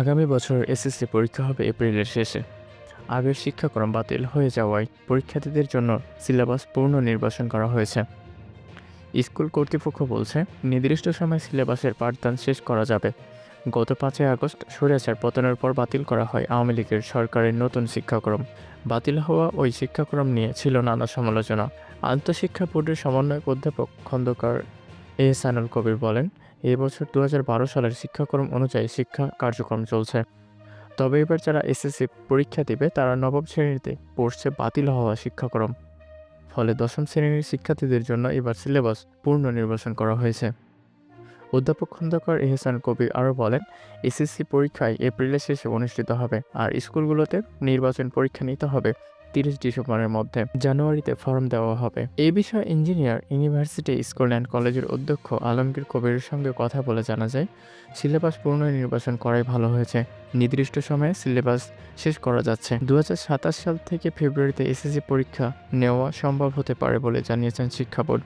আগামী বছর এসএসসি পরীক্ষা হবে এপ্রিলের শেষে। আগের শিক্ষাক্রম বাতিল হয়ে যাওয়ায় পরীক্ষার্থীদের জন্য সিলেবাস পুনর্নির্বাচন করা হয়েছে। স্কুল কর্তৃপক্ষ বলছে, নির্দিষ্ট সময় সিলেবাসের পাঠদান শেষ করা যাবে। গত পাঁচই আগস্ট স্বৈরাচার পতনের পর বাতিল করা হয় আওয়ামী লীগের সরকারের নতুন শিক্ষাক্রম। বাতিল হওয়া ওই শিক্ষাক্রম নিয়ে ছিল নানা সমালোচনা। আন্তঃশিক্ষা বোর্ডের সমন্বয়ক অধ্যাপক খন্দকার এহসানুল কবির বলেন এই বছর দু সালের শিক্ষাক্রম অনুযায়ী শিক্ষা কার্যক্রম চলছে। তবে এবার যারা এসএসসি পরীক্ষা দেবে, তারা নবম শ্রেণীতে পড়ছে বাতিল হওয়া শিক্ষাক্রম। ফলে দশম শ্রেণির শিক্ষার্থীদের জন্য এবার সিলেবাস পুনর্নির্বাচন করা হয়েছে। অধ্যাপক খন্দকার এহসান কবির আরও বলেন, এসএসসি পরীক্ষায় এপ্রিলের শেষে অনুষ্ঠিত হবে, আর স্কুলগুলোতে নির্বাচন পরীক্ষা নিতে হবে। তিরিশ ডিসেম্বরের মধ্যে জানুয়ারিতে ফর্ম দেওয়া হবে। এই বিষয়ে ইঞ্জিনিয়ার, ইউনিভার্সিটি, স্কুল অ্যান্ড কলেজের অধ্যক্ষ আলমগীর কবিরের সঙ্গে কথা বলে জানা যায়, সিলেবাস পুনর্নির্বাচন করাই ভালো হয়েছে। নির্দিষ্ট সময়ে সিলেবাস শেষ করা যাচ্ছে। দু হাজার সাতাশ সাল থেকে ফেব্রুয়ারিতে এসএসসি পরীক্ষা নেওয়া সম্ভব হতে পারে বলে জানিয়েছেন শিক্ষা বোর্ড।